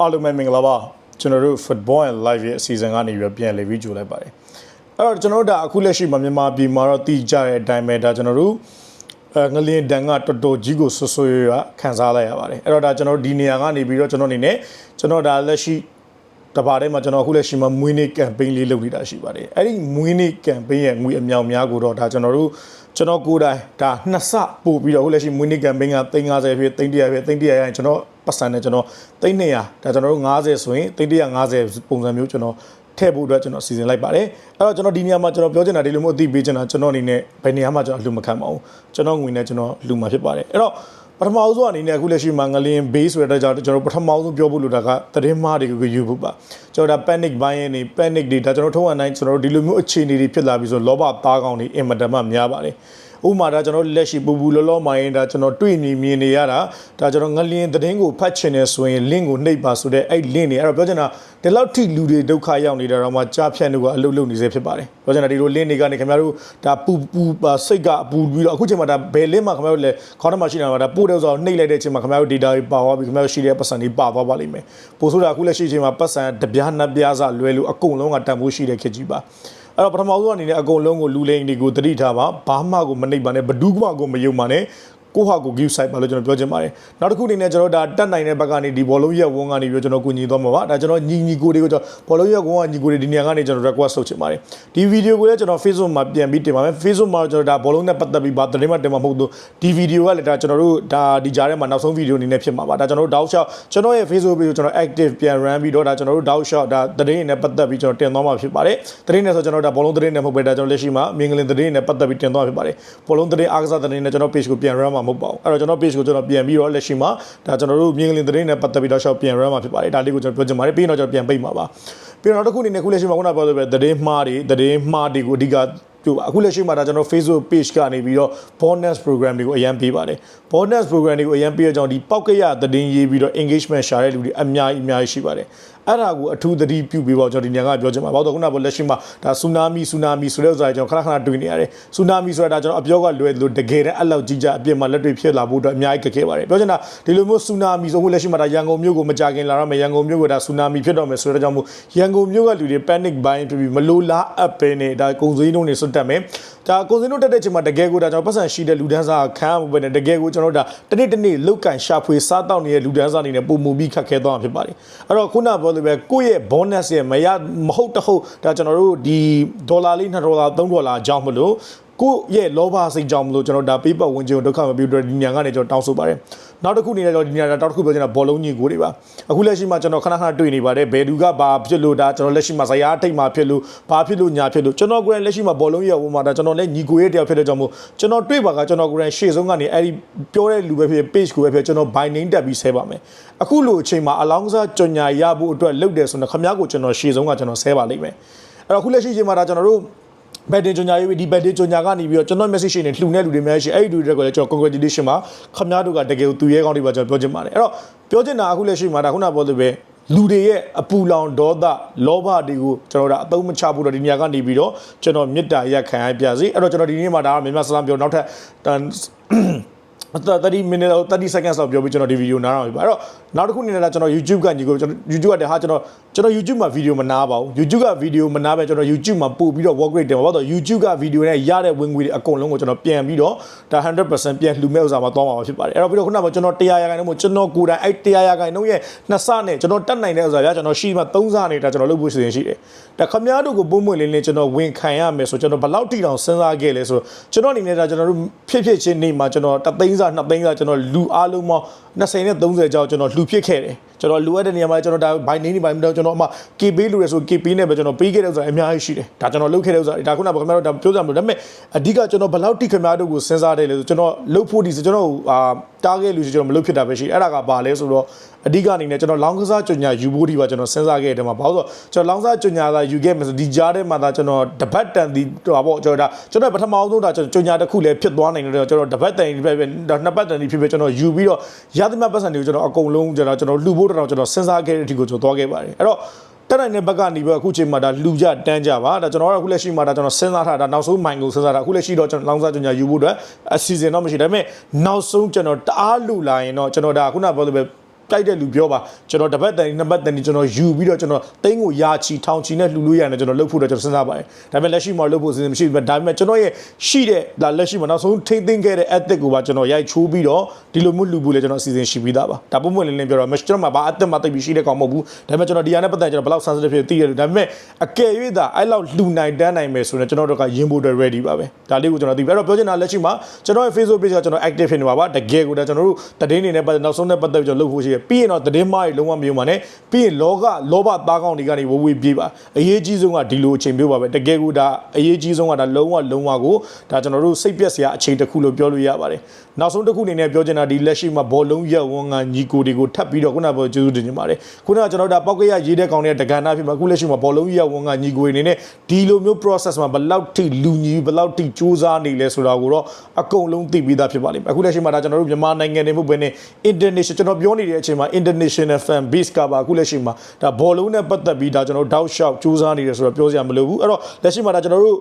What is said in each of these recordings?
အားလုံးပဲမင်္ဂလာပါကျွန်တော်တို့ Football and Live ရဲ့အစီအစဉ်ကနေပြီးတော့ပြန်လည်ပြီးကြိုလိုက်ပါတယ်အဲ့တော့ကျွန်တော်တို့ဒါအခုလက်ရှိမှာမြန်မာပြည်မှာတော့တည်ကြတဲ့အတိုင်းပဲဒါကျွန်တော်တို့အဲငလျင်တန်ကတော်တော်ကြီးကိုဆွဆွရွရွခံစားလိုက်ရပါတယ်အဲ့တော့ဒါကျွန်တော်တို့ဒီနေရာကနေပြီးတော့ကျွန်တော်အနေနဲ့ကျွန်တော်ဒါလက်ရှိတပါးထဲမှာကျွန်တော်အခုလက်ရှိမှာမွေးနေ့ campaign လေးလုပ်နေတာရှိပါတယ်အဲ့ဒီမွေးနေ့ campaign ရဲ့ငွေအမြောက်များကိုတော့ဒါကျွန်တော်တို့ကျွန်တော်ကိုယ်တိုင်ဒါနှစ်ဆပို့ပြီးတော့အခုလက်ရှိမွေးနေ့ campaign က350ဖြစ်300ဖြစ်300ရရင်ကျွန်တော် ပတ်စံနဲ့ကျွန်တော်300ဒါကျွန်တော်တို့90ဆိုရင်350ပုံစံမျိုးကျွန်တော်ထည့်ဖို့အတွက်ကျွန်တော်စီစဉ်လိုက်ပါတယ်အဲ့တော့ကျွန်တော်ဒီနေရာမှာကျွန်တော်ပြောချင်တာဒီလိုမျိုးအသိပေးချင်တာကျွန်တော်အနေနဲ့ဘယ်နေရာမှာကျွန်တော်လူမခံပါဘူးကျွန်တော်ငွေနဲ့ကျွန်တော်လူမှာဖြစ်ပါတယ်အဲ့တော့ပထမဦးဆုံးအနေနဲ့အခုလက်ရှိမှာငလျင် base ဆိုတဲ့ကြောင့်ကျွန်တော်ပထမဦးဆုံးပြောဖို့လိုတာကသတင်းမှားတွေကိုယူဖို့ပါကျွန်တော်ဒါ panic buying နေ panic တွေဒါကျွန်တော်ထုံးဝနိုင်ကျွန်တော်တို့ဒီလိုမျိုးအခြေအနေတွေဖြစ်လာပြီးဆိုလောဘသားကောင်းတွေအင်မတန်မှများပါတယ်ဥပမာဒါကျွန်တော်လက်ရှိပူပူလောလောမိုင်းဒါကျွန်တော်တွေ့မြင်မြင်နေရတာဒါကျွန်တော်ငလျင်သတင်းကိုဖတ်ချင်နေဆိုရင် link ကိုနှိပ်ပါဆိုတဲ့အဲ့ link တွေအဲ့တော့ပြောချင်တာဒီလောက်ထိလူတွေဒုက္ခရောက်နေတာတော့မှကြားဖြတ်နေကအလုပ်လုပ်နေစေဖြစ်ပါတယ်ပြောချင်တာဒီလို link တွေကနေခင်ဗျားတို့ဒါပူပူပါစိတ်ကအပူပြီးတော့အခုချိန်မှာဒါဘယ် link မှာခင်ဗျားတို့လဲခေါင်းထဲမှာရှိနေတာမှာဒါပို့တဲ့ဆိုတော့နှိပ်လိုက်တဲ့အချိန်မှာခင်ဗျားတို့ data တွေပါသွားပြီခင်ဗျားတို့ရှိတဲ့ပတ်စံတွေပါသွားပါလိမ့်မယ်ပို့ဆိုတာအခုလက်ရှိအချိန်မှာပတ်စံတပြားနှစ်ပြားစလွဲလို့အကုန်လုံးကတန်ဖိုးရှိတဲ့ခေတ်ကြီးပါ အဲ့တော့ပထမဆုံးအနေနဲ့အကုန်လုံးကိုလူလိန်တွေကိုတတိထားပါဘာမှကိုမနှိပ်ပါနဲ့ဘဒူးကမှကိုမယုံပါနဲ့ ကိုဟာကို give site ပါလို့ကျွန်တော်ပြောချင်ပါတယ်နောက်တစ်ခုအနေနဲ့ကျွန်တော်ဒါတက်နိုင်တဲ့ဘက်ကနေဒီဘောလုံးရက်ဝန်းကနေပြီးကျွန်တော်ကူညီသွားမှာပါဒါကျွန်တော်ညီညီကိုတွေကိုကျွန်တော်ဘောလုံးရက်ဝန်းကညီကိုတွေဒီနေရာကနေကျွန်တော် request လုပ်ချင်ပါတယ်ဒီဗီဒီယိုကိုလည်းကျွန်တော် Facebook မှာပြန်ပြီးတင်ပါမယ် Facebook မှာကျွန်တော်ဒါဘောလုံးနဲ့ပတ်သက်ပြီးဘာသတင်းမှတင်မှာမဟုတ်ဘူးဒီဗီဒီယိုကလည်းဒါကျွန်တော်တို့ဒါဒီကြားထဲမှာနောက်ဆုံးဗီဒီယိုအနေနဲ့ဖြစ်မှာပါဒါကျွန်တော်တို့ doubt shot ကျွန်တော်ရဲ့ Facebook page ကိုကျွန်တော် active ပြန် run ပြီးတော့ဒါကျွန်တော်တို့ doubt shot ဒါသတင်းနဲ့ပတ်သက်ပြီးကျွန်တော်တင်သွားမှာဖြစ်ပါတယ်သတင်းနဲ့ဆိုကျွန်တော်ဒါဘောလုံးသတင်းနဲ့မဟုတ်ပဲဒါကျွန်တော်လက်ရှိမှာမင်္ဂလင်သတင်းနဲ့ပတ်သက်ပြီးတင်သွားမှာဖြစ်ပါတယ်ဘောလုံးသတင်းအားကစားသတင်းနဲ့ကျွန်တော် page ကိုပြန် run မှာမဟုတ်ပါဘူးအဲ့တော့ကျွန်တော် page ကိုကျွန်တော်ပြန်ပြီးတော့လက်ရှိမှာဒါကျွန်တော်တို့မြင်ကလင်သတင်းနဲ့ပတ်သက်ပြီးတော့ရှောက်ပြန် run မှာဖြစ်ပါတယ်ဒါလေးကိုကျွန်တော်ပြောချင်ပါတယ်ပြီးတော့ကျွန်တော်ပြန်ပိတ်မှာပါပြီးတော့နောက်တစ်ခုအနေနဲ့ခုလက်ရှိမှာခုနပြောသလိုပဲသတင်းမှားတွေသတင်းမှားတွေကိုအဓိကပြုအခုလက်ရှိမှာဒါကျွန်တော် Facebook page ကနေပြီးတော့ bonus program တွေကိုအရင်ပေးပါတယ် bonus program တွေကိုအရင်ပေးရကြောင်းဒီပောက်ကရသတင်းရေးပြီးတော့ engagement ရှာတဲ့လူတွေအများကြီးအများကြီးရှိပါတယ် အဲ့ဒါကိုအထူးသတိပြုပြီးတော့ကျွန်တော်ဒီညကပြောချင်ပါဘာလို့ခုနကလက်ရှိမှာဒါဆူနာမီဆူနာမီဆိုတဲ့ဥစ္စာကျွန်တော်ခဏခဏတွေ့နေရတယ်ဆူနာမီဆိုတာဒါကျွန်တော်အပြောကလွယ်လို့တကယ်တမ်းအဲ့လောက်ကြီးကြအပြစ်မှာလက်တွေဖြစ်လာဖို့အတွက်အများကြီးခက်ခဲပါတယ်ပြောချင်တာဒီလိုမျိုးဆူနာမီဆိုခုလက်ရှိမှာဒါရန်ကုန်မြို့ကိုမကြခင်လာတော့မယ်ရန်ကုန်မြို့ကဒါဆူနာမီဖြစ်တော့မယ်ဆိုတဲ့ကြောင့်မို့ရန်ကုန်မြို့ကလူတွေ panic buying ဖြစ်ပြီးမလိုလားအပ်ပဲနဲ့ဒါကုန်စည်နှုန်းတွေစွတ်တက်မယ် ဒါကုန်စည်နှုန်းတက်တဲ့ချိန်မှာတကယ်ကိုဒါကျွန်တော်ပတ်စံရှိတဲ့လူဒန်းစားခံရမှုပဲနဲ့တကယ်ကိုကျွန်တော်ဒါတနေ့တနေ့လောက်ကန်ရှာဖွေစားတောက်နေတဲ့လူဒန်းစားအနေနဲ့ပုံမူပြီးခက်ခဲသွားမှာဖြစ်ပါတယ်အဲ့တော့ခုနပြောလို့ပဲကိုယ့်ရဲ့ bonus ရဲ့မရမဟုတ်တဟုတ်ဒါကျွန်တော်တို့ဒီဒေါ်လာလေး2ဒေါ်လာ3ဒေါ်လာအကြောင်းမလို့ကိုယ့်ရဲ့လောဘစိတ်ကြောင့်မလို့ကျွန်တော်ဒါပေးပတ်ဝင်ခြင်းကိုဒုက္ခမပြီးတော့ဒီညံကနေကျွန်တော်တောင်းဆိုပါတယ် နောက်တစ်ခုအနေနဲ့ကျွန်တော်ဒီညံနောက်တစ်ခုပြောချင်တာဘောလုံးညီကိုတွေပါအခုလက်ရှိမှာကျွန်တော်ခဏခဏတွေ့နေပါတယ်ဘယ်သူကဘာဖြစ်လို့ဒါကျွန်တော်လက်ရှိမှာဇယားထိတ်မှာဖြစ်လို့ဘာဖြစ်လို့ညာဖြစ်လို့ကျွန်တော်ကိုယ်လက်ရှိမှာဘောလုံးရဲ့ဟိုမှာဒါကျွန်တော်လည်းညီကိုရဲ့တယောက်ဖြစ်တဲ့ကြောင့်မို့ကျွန်တော်တွေ့ပါကကျွန်တော်ကိုယ်ရှေ့ဆုံးကနေအဲ့ဒီပြောတဲ့လူပဲဖြစ် page ကိုပဲဖြစ်ကျွန်တော် by name တက်ပြီးဆဲပါမယ်အခုလိုအချိန်မှာအလောင်းစားကြော်ညာရဖို့အတွက်လုပ်တယ်ဆိုတော့ခမ ्या ကိုကျွန်တော်ရှေ့ဆုံးကကျွန်တော်ဆဲပါလိမ့်မယ်အဲ့တော့အခုလက်ရှိအချိန်မှာဒါကျွန်တော်တို့ ဘက်တင်ကြညာရေးဒီဘက်တင်ကြညာကနေပြီးတော့ကျွန်တော် message တွေလှူနေလူတွေများရှိအဲ့ဒီလူတွေကလည်းကျွန်တော် congratulation ပါခမ ्या တို့ကတကယ်သူရဲကောင်းတွေပါကျွန်တော်ပြောချင်ပါတယ်အဲ့တော့ပြောချင်တာအခုလက်ရှိမှာဒါခုနပြောသလိုပဲလူတွေရဲ့အပူလောင်ဒေါသလောဘတွေကိုကျွန်တော်တို့အသုံးမချဖို့တော့ဒီနေရာကနေပြီးတော့ကျွန်တော်မေတ္တာရက်ခံရပြစီအဲ့တော့ကျွန်တော်ဒီနေ့မှာဒါကမြန်မာစလမ်ပြောနောက်ထပ် 30 minute 30 seconds လောက်ပြောပြီးကျွန်တော်ဒီဗီဒီယိုနားတော့ပြီအဲ့တော့နောက်တစ်ခုအနေနဲ့ကျွန်တော် YouTube ကညီကိုကျွန်တော် YouTube ကတည်းဟာကျွန်တော်ကျွန်တော် YouTube မှာဗီဒီယိုမနာပါဘူး YouTube ကဗီဒီယိုမနာပဲကျွန်တော် YouTube မှာပို့ပြီးတော့ work rate တင်ပါဘာလို့ YouTube ကဗီဒီယိုနဲ့ရတဲ့ဝင်ငွေတွေအကုန်လုံးကိုကျွန်တော်ပြန်ပြီးတော့ဒါ100%ပြန်လှူမဲ့ဥစ္စာမှာသွားမှာဖြစ်ပါတယ်အဲ့တော့ပြီးတော့ခုနကကျွန်တော်100ရာခိုင်နှုန်းမို့ကျွန်တော်ကိုယ်တိုင်အဲ့100ရာခိုင်နှုန်းရဲ့နှစ်ဆနဲ့ကျွန်တော်တက်နိုင်တဲ့ဥစ္စာပြကျွန်တော်ရှိမှ3ဆနေတာကျွန်တော်လုပ်ဖို့စီစဉ်ရှိတယ်ဒါခမည်းတော်ကိုပုံမှန်လေးလေးကျွန်တော်ဝင်ခံရမယ်ဆိုကျွန်တော်ဘယ်လောက်ထိတောင်စဉ်းစားခဲ့လဲဆိုကျွန်တော်အနေနဲ့ဒါကျွန်တော်တို့ဖြစ်ဖြစ်ချင်းနေမှာကျွန်တော်တသိန်းစာနှစ်သိန်းစာကျွန်တော်လူအားလုံးပေါင်း20နဲ့30ကျော်ကျွန်တော်လှူဖြစ်ခဲ့တယ်ကျွန်တော်လိုအပ်တဲ့နေရာမှာကျွန်တော်ဒါဘိုင်နေနေဘိုင်တော့ကျွန်တော်အမှ KP လူရဆို KP နဲ့ပဲကျွန်တော်ပေးခဲ့တဲ့ဥစ္စာအများကြီးရှိတယ်ဒါကျွန်တော်လုပ်ခဲ့တဲ့ဥစ္စာဒါခုနကခင်ဗျားတို့ဒါပြောကြမလို့ဒါပေမဲ့အဓိကကျွန်တော်ဘယ်လောက်ထိခင်ဗျားတို့ကိုစဉ်းစားတယ်လဲဆိုကျွန်တော်လုပ်ဖို့ဒီဆိုကျွန်တော်အာတားခဲ့လူစီကျွန်တော်မလုပ်ဖြစ်တာပဲရှိအဲ့ဒါကဘာလဲဆိုတော့အဓိကအနေနဲ့ကျွန်တော်လောင်းကစားကြညာယူဖို့ဒီပါကျွန်တော်စဉ်းစားခဲ့တယ်မှာဘာလို့ဆိုကျွန်တော်လောင်းကစားကြညာသာယူခဲ့မယ်ဆိုဒီကြားထဲမှာသာကျွန်တော်တပတ်တန်ဒီဟောပေါ့ကျွန်တော်ဒါကျွန်တော်ပထမအောင်ဆုံးဒါကျွန်တော်ကြညာတစ်ခုလည်းဖြစ်သွားနိုင်တယ်ကျွန်တော်တပတ်တန်ဒီပဲနှစ်ပတ်တန်ဒီဖြစ်ဖြစ်ကျွန်တော်ယူပြီးတော့ရသမျှပတ်စံတွေကိုကျွန်တော်အကုန်လုံးကျွန်တော်ကျွန်တော်လှူဖို့တော့ကျွန်တော်စဉ်းစားခဲ့တဲ့အထိကိုကျွန်တော်သွားခဲ့ပါတယ်အဲ့တော့ တက်နိုင်တဲ့ဘက်ကနေပြီးအခုချိန်မှာဒါလူကြတန်းကြပါဒါကျွန်တော်တို့အခုလက်ရှိမှာဒါကျွန်တော်စဉ်းစားထားတာနောက်ဆုံးမိုင်ကိုစဉ်းစားတာအခုလက်ရှိတော့ကျွန်တော်လောင်းစားကြညာယူဖို့အတွက်အစီအစဉ်တော့မရှိဒါပေမဲ့နောက်ဆုံးကျွန်တော်တအားလူလာရင်တော့ကျွန်တော်ဒါခုနပြောသလိုပဲ ကြိုက်တဲ့လူပြောပါကျွန်တော်တစ်ပတ်တန်နှစ်ပတ်တန်ဒီကျွန်တော်ယူပြီးတော့ကျွန်တော်သိန်းကိုယာချီထောင်ချီနဲ့လှူလို့ရတယ်ကျွန်တော်လုပ်ဖို့တော့ကျွန်တော်စဉ်းစားပါတယ်ဒါပေမဲ့လက်ရှိမှာလုပ်ဖို့စဉ်းစားမရှိဘူးဒါပေမဲ့ကျွန်တော်ရဲ့ရှိတဲ့ဒါလက်ရှိမှာနောက်ဆုံးထိမ့်သိမ်းခဲ့တဲ့ ethic ကိုပါကျွန်တော်ရိုက်ချိုးပြီးတော့ဒီလိုမျိုးလှူဖို့လည်းကျွန်တော်အစီအစဉ်ရှိပြီးသားပါဒါပုံမှန်လင်းလင်းပြောတော့ကျွန်တော်မှာဘာအသက်မှတိတ်ပြီးရှိတဲ့ကောင်မဟုတ်ဘူးဒါပေမဲ့ကျွန်တော်ဒီဟာနဲ့ပတ်သက်ကျွန်တော်ဘယ်လောက် sensitive ဖြစ်သိရတယ်ဒါပေမဲ့အကယ်၍သာအဲ့လောက်လှူနိုင်တန်းနိုင်မယ်ဆိုရင်ကျွန်တော်တို့ကရင်ဖို့အတွက် ready ပါပဲဒါလေးကိုကျွန်တော်သိပြီအဲ့တော့ပြောချင်တာလက်ရှိမှာကျွန်တော်ရဲ့ Facebook page ကကျွန်တော် active ဖြစ်နေပါပါတကယ်ကိုဒါကျွန်တော်တို့တည်င်းနေနဲ့ပတ်သက်နောက်ဆုံးနဲ့ပတ်သက်ပြီးကျွန်တော်လုပ်ဖို့ရှိရပြီးရင်တော့တည်င်းမားတွေလုံးဝမယုံပါနဲ့ပြီးရင်လောကလောဘသားကောင်းတွေကနေဝဝေးပြေးပါအရေးကြီးဆုံးကဒီလိုအချိန်မျိုးပါပဲတကယ်ကိုဒါအရေးကြီးဆုံးကဒါလုံးဝလုံးဝကိုဒါကျွန်တော်တို့စိတ်ပြက်စရာအချိန်တစ်ခုလို့ပြောလို့ရပါတယ်နောက်ဆုံးတစ်ခုအနေနဲ့ပြောချင်တာဒီလက်ရှိမှာဘောလုံးရက်ဝန်းကညီကိုတွေကိုထပ်ပြီးတော့ခုနကပြောကျေးဇူးတင်ချင်ပါတယ်ခုနကကျွန်တော်ဒါပောက်ကရရေးတဲ့ကောင်တဲ့တက္ကနာဖြစ်မှာအခုလက်ရှိမှာဘောလုံးရက်ဝန်းကညီကိုတွေအနေနဲ့ဒီလိုမျိုး process မှာဘယ်လောက်ထိလူညီဘယ်လောက်ထိစူးစမ်းနေလဲဆိုတာကိုတော့အကုန်လုံးသိပြီးသားဖြစ်ပါလိမ့်မယ်အခုလက်ရှိမှာဒါကျွန်တော်တို့မြန်မာနိုင်ငံနေမှုပဲနဲ့ international ကျွန်တော်ပြောနေတဲ့အချိန်မှာ international fan base ကပါအခုလက်ရှိမှာဒါဘောလုံးနဲ့ပတ်သက်ပြီးဒါကျွန်တော်တို့တောက်လျှောက်စူးစမ်းနေတယ်ဆိုတော့ပြောစရာမလိုဘူးအဲ့တော့လက်ရှိမှာဒါကျွန်တော်တို့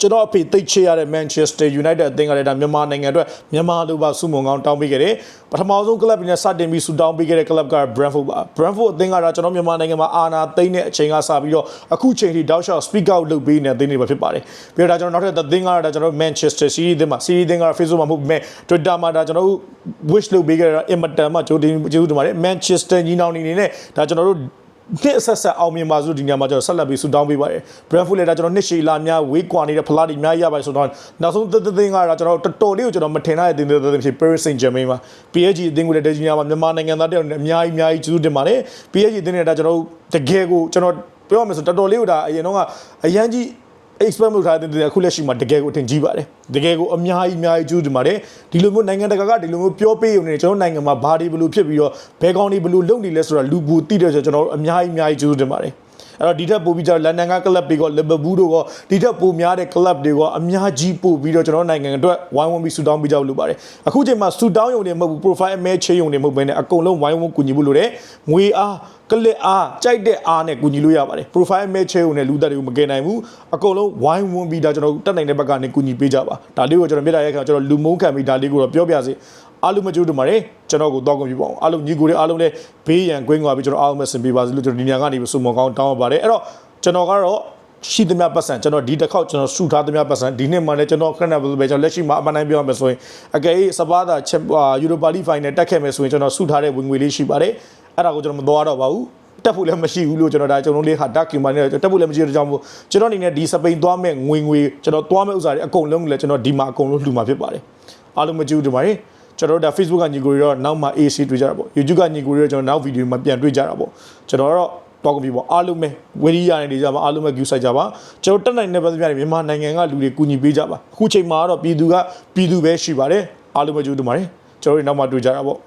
ကျွန်တော်အဖေသိတ်ချရတဲ့ Manchester United အသင်းကလည်းဒါမြန်မာနိုင်ငံအတွက်မြန်မာလူပါစုမုံကောင်းတောင်းပေးခဲ့တယ်ပထမဆုံးကလပ်နဲ့စတင်ပြီးဆူတောင်းပေးခဲ့တဲ့ကလပ်က Brentford ပါ Brentford အသင်းကတော့ကျွန်တော်မြန်မာနိုင်ငံမှာအာနာသိမ့်တဲ့အချိန်ကစပြီးတော့အခုချိန်ထိတောက်လျှောက် speak out လုပ်ပေးနေတဲ့အသင်းတွေပဲဖြစ်ပါတယ်ပြီးတော့ဒါကျွန်တော်နောက်ထပ်အသင်းကတော့ဒါကျွန်တော် Manchester City အသင်းမှာ City အသင်းကတော့ Facebook မှာမဟုတ်ပေမဲ့ Twitter မှာဒါကျွန်တော်တို့ wish လုပ်ပေးခဲ့တာအင်မတန်မှကြိုတင်ကျေးဇူးတင်ပါတယ် Manchester ညီနောင်နေနေနဲ့ဒါကျွန်တော်တို့ နှစ်အဆက်ဆက်အောင်မြင်ပါစို့ဒီညမှာကျွန်တော်ဆက်လက်ပြီးဆူတောင်းပေးပါတယ်။ Brentford လည်းဒါကျွန်တော်နှစ်ရှည်လာများဝေးကွာနေတဲ့ဖလားတွေအများကြီးရပါတယ်ဆိုတော့နောက်ဆုံးသသသင်းကတော့ကျွန်တော်တော်တော်လေးကိုကျွန်တော်မထင်ထားတဲ့တင်းတင်းဖြစ် Paris Saint-Germain မှာ PSG အသင်းကိုလည်းတကြီးများမှာမြန်မာနိုင်ငံသားတယောက်နဲ့အများကြီးအများကြီးကျေးဇူးတင်ပါတယ်။ PSG အသင်းနဲ့ဒါကျွန်တော်တကယ်ကိုကျွန်တော်ပြောရမယ်ဆိုတော်တော်လေးကိုဒါအရင်တော့ကအရန်ကြီး expert လုပ်ထားတဲ့တဲ့အခုလက်ရှိမှာတကယ်ကိုအထင်ကြီးပါတယ်တကယ်ကိုအများကြီးအများကြီးကျူးတင်ပါတယ်ဒီလိုမျိုးနိုင်ငံတကာကဒီလိုမျိုးပြောပေးရုံနဲ့ကျွန်တော်နိုင်ငံမှာဘာတွေဘလို့ဖြစ်ပြီးတော့ဘယ်ကောင်းတွေဘလို့လုပ်နေလဲဆိုတာလူပူတိတဲ့ဆိုကျွန်တော်တို့အများကြီးအများကြီးကျူးတင်ပါတယ် အဲ့တော့ဒီထက်ပိုပြီးကျတော့လန်ဒန်ကကလပ်တွေကလီဗာပူးတို့ကဒီထက်ပိုများတဲ့ကလပ်တွေက အများကြီးပို့ပြီးတော့ကျွန်တော်နိုင်ငံအတွက်ဝိုင်းဝန်းပြီးဆူတောင်းပေးကြလို့ပါတယ်အခုချိန်မှာဆူတောင်းရုံတွေမဟုတ်ဘူး profile အမဲချေရုံတွေမဟုတ်ဘဲနဲ့အကုန်လုံးဝိုင်းဝန်းကူညီဖို့လိုတယ်ငွေအားကလစ်အားကြိုက်တဲ့အားနဲ့ကူညီလို့ရပါတယ် profile မဲချဲုံနဲ့လူသက်တွေကိုမကယ်နိုင်ဘူးအကုန်လုံးဝိုင်းဝန်းပြီးဒါကျွန်တော်တက်နိုင်တဲ့ဘက်ကနေကူညီပေးကြပါဒါလေးကိုကျွန်တော်မြေတားရက်ခံကျွန်တော်လူမုန်းခံပြီးဒါလေးကိုတော့ပြောပြစေ အားလုံးမကြိုးတင်ပါတယ်ကျွန်တော်ကိုတော့ကုန်ပြပါအောင်အားလုံးညီကိုတွေအားလုံးလည်းဘေးရန်ကွင်းကွာပြီးကျွန်တော်အားလုံးပဲဆင်ပေးပါစေလို့ကျွန်တော်ဒီညကနေစုံမကောင်းတောင်းပါပါတယ်အဲ့တော့ကျွန်တော်ကတော့ရှိသမျှပတ်စံကျွန်တော်ဒီတစ်ခေါက်ကျွန်တော်စုထားသမျှပတ်စံဒီနှစ်မှလည်းကျွန်တော်ခဏပဲကျွန်တော်လက်ရှိမှာအမှန်တိုင်းပြောရမယ်ဆိုရင်အကယ်၍စပါးတာချက်ယူရိုပါလိဖိုင်နယ်တက်ခဲ့မယ်ဆိုရင်ကျွန်တော်စုထားတဲ့ဝင်ငွေလေးရှိပါတယ်အဲ့ဒါကိုကျွန်တော်မသွားတော့ပါဘူးတက်ဖို့လည်းမရှိဘူးလို့ကျွန်တော်ဒါကျွန်တော်လေးဟာတက်ကင်ပါနေတက်ဖို့လည်းမရှိတဲ့ကြောင့်မို့ကျွန်တော်အနေနဲ့ဒီစပိန်သွားမဲ့ငွေငွေကျွန်တော်သွားမဲ့ဥစ္စာတွေအကုန်လုံးလည်းကျွန်တော်ဒီမှာအကုန်လုံးလှူမှာဖြစ်ပါတယ်အားလုံးမကြည့်ဘူးဒီမှာ ကျွန်တော်တို့ဒါ Facebook ကညီကိုတွေတော့နောက်မှ AC တွေ့ကြတာပေါ့ YouTube ကညီကိုတွေတော့ကျွန်တော်နောက်ဗီဒီယိုမှာပြန်တွေ့ကြတာပေါ့ကျွန်တော်တော့တော့ကုန်ပြီပေါ့အားလုံးပဲဝေရီရနေကြပါအားလုံးပဲ view ဆိုင်ကြပါကျွန်တော်တက်နိုင်တဲ့ပတ်သက်ပြတယ်မြန်မာနိုင်ငံကလူတွေကူညီပေးကြပါအခုချိန်မှာတော့ပြည်သူကပြည်သူပဲရှိပါတယ်အားလုံးပဲကြိုးတူပါတယ်ကျွန်တော်တို့နောက်မှတွေ့ကြတာပေါ့